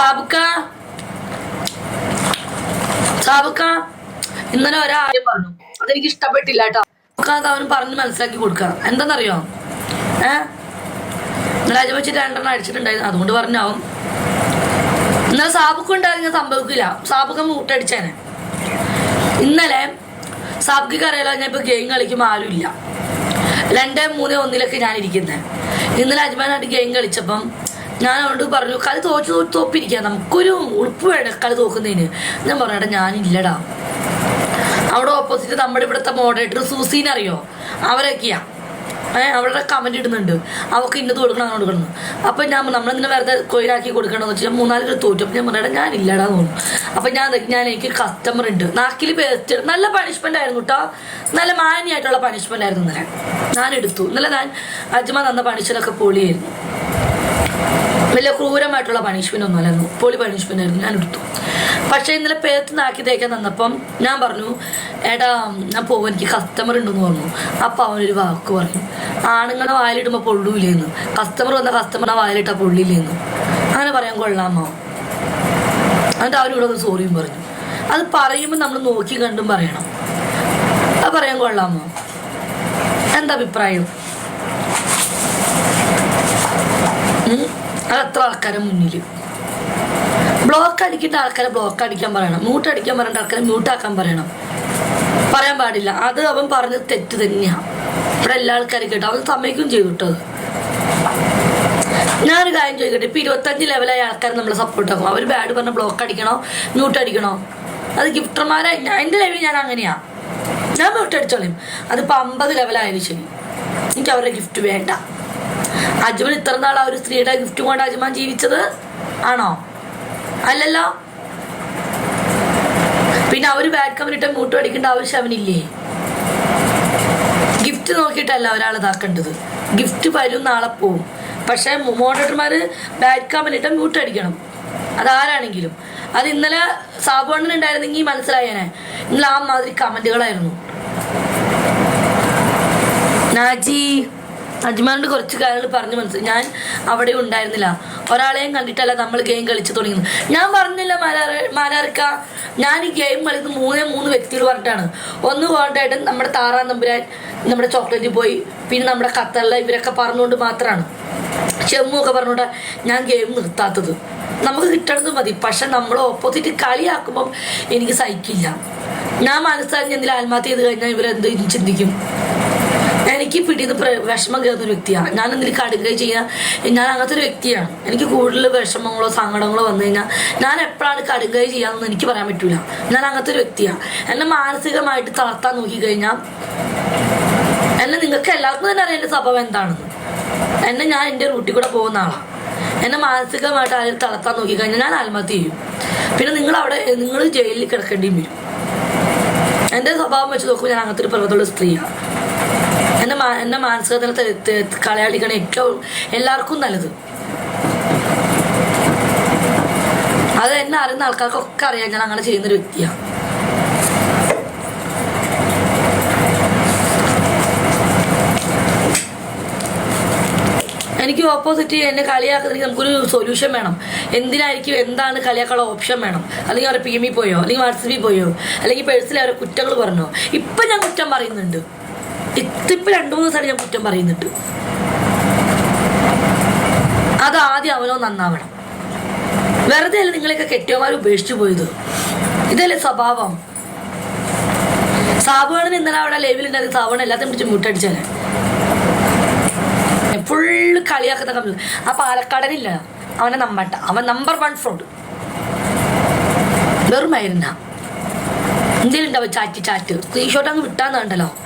സാബുക്ക. സാബുക്ക ഇന്നലെ ഒരാര്യം പറഞ്ഞു. അതെനിക്ക് ഇഷ്ടപ്പെട്ടില്ല കേട്ടോ അവന് പറഞ്ഞ് മനസ്സിലാക്കി കൊടുക്കാം. എന്താണെന്നറിയോ ഏ? ഇന്നലെ വെച്ചിട്ട് രണ്ടെണ്ണം അടിച്ചിട്ടുണ്ടായിരുന്നു. അതുകൊണ്ട് പറഞ്ഞാവും ഇന്നലെ സാബുക്ക് ഉണ്ടായിരുന്ന സംഭവിക്കില്ല. സാബുക്ക മൂട്ടടിച്ചേനെ. ഇന്നലെ സാബുക്ക് അറിയാലോ ഞാൻ ഇപ്പൊ ഗെയിം കളിക്കുമ്പോൾ ആരും ഇല്ല. രണ്ട് മൂന്ന് ഒന്നിലൊക്കെ ഞാൻ ഇരിക്കുന്നത് ഇന്നലെ അജ്മാനായിട്ട് ഗെയിം കളിച്ചപ്പം ഞാൻ അവനോട് പറഞ്ഞു കളി തോച്ചു തോറ്റ് തോപ്പിരിക്കാം. നമുക്കൊരു ഉടുപ്പ് വേണം കളി തോക്കുന്നതിന്. ഞാൻ പറഞ്ഞേട്ടാ ഞാനില്ലടാ. അവിടെ ഓപ്പോസിറ്റ് നമ്മുടെ ഇവിടുത്തെ മോഡറേറ്റർ സൂസീൻ അറിയോ? അവരൊക്കെയാ. ഏഹ് അവരുടെ കമന്റ് ഇടുന്നുണ്ട്. അവർക്ക് ഇന്നത് കൊടുക്കണം അങ്ങനെ കൊടുക്കണം. അപ്പൊ ഞാൻ നമ്മളെന്തിനെ വെറുതെ കൊയിലാക്കി കൊടുക്കണമെന്ന് വെച്ചാൽ മൂന്നാൽ പേര് തോറ്റു. അപ്പൊ ഞാൻ പറഞ്ഞാ ഞാൻ ഇല്ലടാ തോന്നും അപ്പൊ ഞാൻ ഞാൻ എനിക്ക് കസ്റ്റമർ ഉണ്ട്. നാക്കിൽ പേസ്റ്റ് നല്ല പണിഷ്മെന്റ് ആയിരുന്നു കേട്ടോ നല്ല മാന്യമായിട്ടുള്ള പണിഷ്മെന്റ് ആയിരുന്നു ഇന്നലെ. ഞാൻ എടുത്തു ഇന്നലെ ഞാൻ അജ്മ തന്ന പണിഷ്മെന്റൊക്കെ പൊളിയായിരുന്നു. വലിയ ക്രൂരമായിട്ടുള്ള പണിഷ്മെന്റ് ഒന്നും അല്ലായിരുന്നു പൊളി പണിഷ്മെന്റ് ആയിരുന്നു. ഞാൻ എടുത്തു. പക്ഷേ ഇന്നലെ പേത്ത് നാക്കി തേക്കാൻ തന്നപ്പം ഞാൻ പറഞ്ഞു എടാ ഞാൻ പോകും എനിക്ക് കസ്റ്റമർ ഉണ്ടെന്ന് പറഞ്ഞു. അപ്പൊ അവനൊരു വാക്ക് പറഞ്ഞു. ആണുങ്ങളെ വായിലിടുമ്പോൾ പൊള്ളൂലേന്ന് കസ്റ്റമർ വന്ന കസ്റ്റമറുടെ വായിലിട്ടാൽ പൊള്ളിയില്ലേന്ന് അങ്ങനെ പറയാൻ കൊള്ളാമോ എന്നിട്ട് അവനിവിടെ ഒന്ന് സോറിയും പറഞ്ഞു. അത് പറയുമ്പോൾ നമ്മൾ നോക്കി കണ്ടും പറയണം. അത് പറയാൻ കൊള്ളാമോ എന്താ അഭിപ്രായം? അതെത്ര ആൾക്കാരെ മുന്നിൽ ബ്ലോക്ക് അടിക്കേണ്ട ആൾക്കാരെ ബ്ലോക്ക് അടിക്കാൻ പറയണം. മ്യൂട്ട് അടിക്കാൻ പറയേണ്ട ആൾക്കാരെ മ്യൂട്ട് ആക്കാൻ പറയണം. പറയാൻ പാടില്ല. അത് അവൻ പറഞ്ഞത് തെറ്റ് തന്നെയാണ് ഇവിടെ എല്ലാ ആൾക്കാരും കേട്ടോ. അവൻ സമ്മതിക്കും ചെയ്തു കേട്ടോ ഞാനൊരു കാര്യം ചോദിക്കട്ടെ? ഇപ്പൊ ഇരുപത്തഞ്ച് ലെവലായ ആൾക്കാർ നമ്മളെ സപ്പോർട്ട് ആക്കും. അവർ ബാഡ് പറഞ്ഞ ബ്ലോക്ക് അടിക്കണോ? മ്യൂട്ട് അടിക്കണോ? അത് ഗിഫ്റ്റർമാരെ എന്റെ ലെവലിൽ ഞാൻ അങ്ങനെയാ. ഞാൻ മ്യൂട്ട് അടിച്ചോളയും അതിപ്പോ അമ്പത് ലെവലായാലും ശരി. എനിക്ക് അവരുടെ ഗിഫ്റ്റ് വേണ്ട. അജ്മൻ ഇത്ര നാൾ ആ ഒരു സ്ത്രീയുടെ ഗിഫ്റ്റ് കൊണ്ട് അജ്മാൻ ജീവിച്ചത് ആണോ? അല്ലല്ലോ. പിന്നെ അവർ ബാഡ് കമ്പനിട്ട് മൂട്ട് അടിക്കേണ്ട ആവശ്യം അവനില്ലേ? ഗിഫ്റ്റ് നോക്കിയിട്ടല്ല ഒരാൾ ഇതാക്കേണ്ടത്. ഗിഫ്റ്റ് വരും നാളെ പോവും. പക്ഷെ മോഡറേറ്റർമാർ ബാഡ് കമ്പനിട്ട് മ്യൂട്ട് അടിക്കണം. അതാരാണെങ്കിലും. അത് ഇന്നലെ സാബുണ്ണൻ ഉണ്ടായിരുന്നെങ്കിൽ മനസ്സിലായേനെ. ഇന്നലെ ആ മാതിരി കമന്റുകളായിരുന്നു നാജി. അജ്മാനോട് കുറച്ച് കാര്യങ്ങൾ പറഞ്ഞു മനസ്സിലായി. ഞാൻ അവിടെ ഉണ്ടായിരുന്നില്ല. ഒരാളെയും കണ്ടിട്ടല്ല നമ്മൾ ഗെയിം കളിച്ചു തുടങ്ങിയത്. ഞാൻ പറഞ്ഞില്ല മാരാർ മാലാർക്ക ഞാൻ ഈ ഗെയിം കളിക്കുന്നത് മൂന്നേ മൂന്ന് വ്യക്തികൾ പറഞ്ഞിട്ടാണ്. ഒന്ന് വേണ്ടായിട്ട് നമ്മുടെ താറാൻ നമ്പുരാൻ നമ്മുടെ ചോക്ലേറ്റ് പോയി. പിന്നെ നമ്മുടെ ഖത്തറിലെ ഇവരൊക്കെ പറഞ്ഞുകൊണ്ട് മാത്രമാണ് ചെമ്മു ഒക്കെ പറഞ്ഞുകൊണ്ട് ഞാൻ ഗെയിം നിർത്താത്തത്. നമുക്ക് കിട്ടണത് മതി. പക്ഷെ നമ്മൾ ഓപ്പോസിറ്റ് കളിയാക്കുമ്പം എനിക്ക് സഹിക്കില്ല. ഞാൻ മനസ്സിലാക്കി എന്തെങ്കിലും ആത്മഹത്യ ചെയ്ത് കഴിഞ്ഞാൽ ഇവരെന്ത് ചിന്തിക്കും. എനിക്ക് പിടിയത് വിഷമം കയറുന്ന ഒരു വ്യക്തിയാണ്. ഞാൻ എന്തെങ്കിലും കടുകൈ ചെയ്യാൻ ഞാൻ അങ്ങനത്തെ ഒരു വ്യക്തിയാണ്. എനിക്ക് കൂടുതൽ വിഷമങ്ങളോ സങ്കടങ്ങളോ വന്നു കഴിഞ്ഞാൽ ഞാൻ എപ്പോഴാണ് കടുകൈ ചെയ്യാമെന്ന് എനിക്ക് പറയാൻ പറ്റൂല. ഞാൻ അങ്ങനത്തെ ഒരു വ്യക്തിയാണ്. എന്നെ മാനസികമായിട്ട് തളർത്താൻ നോക്കിക്കഴിഞ്ഞാൽ എന്നെ നിങ്ങൾക്ക് എല്ലാവർക്കും തന്നെ അറിയാം എന്റെ സ്വഭാവം എന്താണെന്ന്. എന്നെ ഞാൻ എന്റെ റൂട്ടിൽ കൂടെ പോകുന്ന ആളാണ് എന്നെ മാനസികമായിട്ട് ആരും തളർത്താൻ നോക്കിക്കഴിഞ്ഞാൽ ഞാൻ ആത്മഹത്യ ചെയ്യും. പിന്നെ നിങ്ങൾ അവിടെ നിങ്ങൾ ജയിലിൽ കിടക്കേണ്ടിയും വരും. എന്റെ സ്വഭാവം വെച്ച് നോക്കുമ്പോൾ ഞാൻ അങ്ങനത്തെ ഒരു പ്രകൃതമുള്ള സ്ത്രീയാണ്. എന്നെ മാ- മാനസിക കളയാളിക്കണ ഏറ്റവും എല്ലാവർക്കും നല്ലത്. അത് എന്നെ അറിയുന്ന ആൾക്കാർക്കൊക്കെ അറിയാം ഞാൻ അങ്ങനെ ചെയ്യുന്നൊരു വ്യക്തിയാണ് എനിക്ക് ഓപ്പോസിറ്റ് എന്നെ കളിയാക്കുന്നെങ്കിൽ നമുക്കൊരു സൊല്യൂഷൻ വേണം. എന്തിനായിരിക്കും എന്താണ് കളിയാക്കാനുള്ള ഓപ്ഷൻ വേണം? അല്ലെങ്കിൽ അവരെ പി എമ്മിൽ പോയോ? അല്ലെങ്കിൽ വാട്സപ്പിൽ പോയോ? അല്ലെങ്കിൽ പേഴ്സിൽ അവരെ കുറ്റങ്ങൾ പറഞ്ഞോ? ഇപ്പം ഞാൻ കുറ്റം പറയുന്നുണ്ട്. ഇത്തിപ്പം രണ്ടു മൂന്ന് ദിവസമായിട്ട് ഞാൻ കുറ്റം പറയുന്നുണ്ട്. അത് ആദ്യം അവനോ നന്നാവണം. വെറുതെ അല്ല നിങ്ങളെയൊക്കെ കെട്ടിയമാർ ഉപേക്ഷിച്ചു പോയത്? ഇതല്ലേ സ്വഭാവം? സാബുവാണെന്ന് ഇന്നലെ അവിടെ ലൈവിലുണ്ടായിരുന്ന സാബുവാണ് എല്ലാത്തിനും പിടിച്ച് മുട്ടടിച്ചാലേ ഫുള്ള് കളിയാക്കുന്ന കമ്പനി. ആ പാലക്കാടനില്ല. അവനെ നമ്പട്ട. അവൻ നമ്പർ വൺ ഫ്രോഡ് വെറുമായിരുന്ന എന്തെങ്കിലും ഉണ്ടാവും ചാറ്റ് ചാറ്റ്. സ്ക്രീൻഷോട്ട് അങ്ങ് വിട്ടാന്ന് കണ്ടല്ലോ.